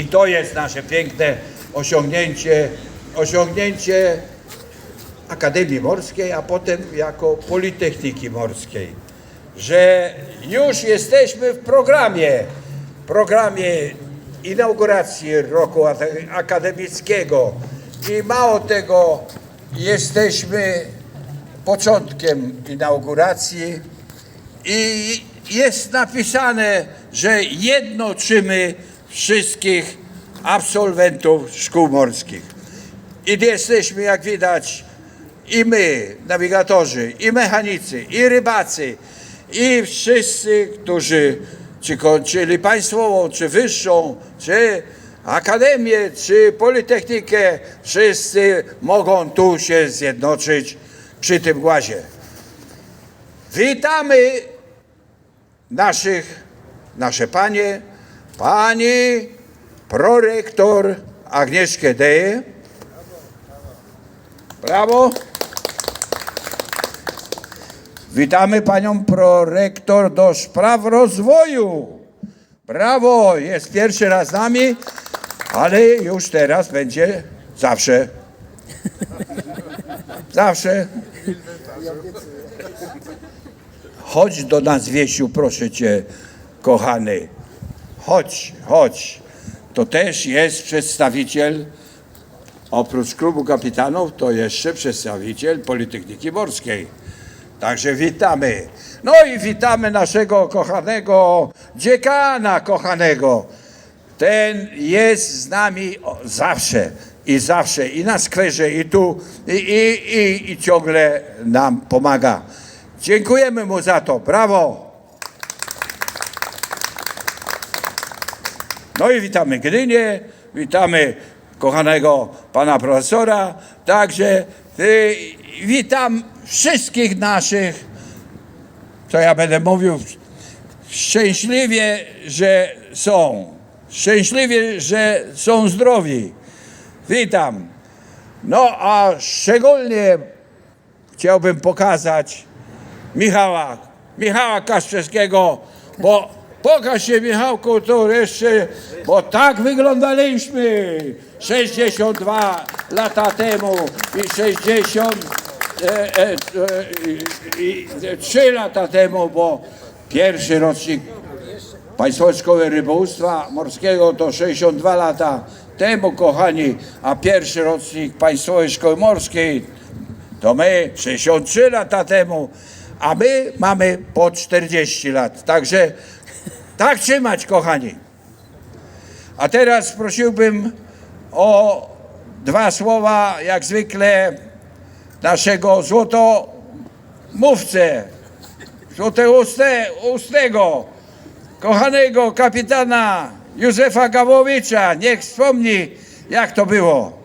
I to jest nasze piękne osiągnięcie, osiągnięcie Akademii Morskiej, a potem jako Politechniki Morskiej, że już jesteśmy w programie, programie inauguracji roku akademickiego. I mało tego, jesteśmy początkiem inauguracji i jest napisane, że jednoczymy wszystkich absolwentów szkół morskich. I jesteśmy, jak widać, i my, nawigatorzy, i mechanicy, i rybacy, i wszyscy, którzy czy kończyli państwową, czy wyższą, czy akademię, czy politechnikę, wszyscy mogą tu się zjednoczyć przy tym głazie. Witamy naszych, nasze panie, pani prorektor Agnieszkę Deję. Brawo. Witamy panią prorektor do spraw rozwoju. Brawo, jest pierwszy raz z nami, ale już teraz będzie zawsze. Zawsze. Chodź do nas, Wiesiu, proszę cię, kochany. Chodź, chodź. To też jest przedstawiciel, oprócz klubu kapitanów, to jeszcze przedstawiciel Politechniki Morskiej. Także witamy. No i witamy naszego kochanego dziekana kochanego. Ten jest z nami zawsze i zawsze i na skwerze i tu i, i, i, i ciągle nam pomaga. Dziękujemy mu za to. Brawo. No i witamy Gdynię, witamy kochanego pana profesora, także y, witam wszystkich naszych, co ja będę mówił, szczęśliwie, że są, szczęśliwie, że są zdrowi. Witam. No a szczególnie chciałbym pokazać Michała, Michała Kaszczewskiego, bo pokaż się Michałku tu jeszcze, bo tak wyglądaliśmy 62 lata temu i 60 e, e, e, i, i, 3 lata temu, bo pierwszy rocznik Państwowej Szkoły Rybołówstwa Morskiego to 62 lata temu, kochani, a pierwszy rocznik Państwowej Szkoły Morskiej to my 63 lata temu, a my mamy po 40 lat. Także tak trzymać, kochani. A teraz prosiłbym o dwa słowa, jak zwykle, naszego złotomówcę, złotoustego, kochanego kapitana Józefa Gawłowicza. Niech wspomni, jak to było.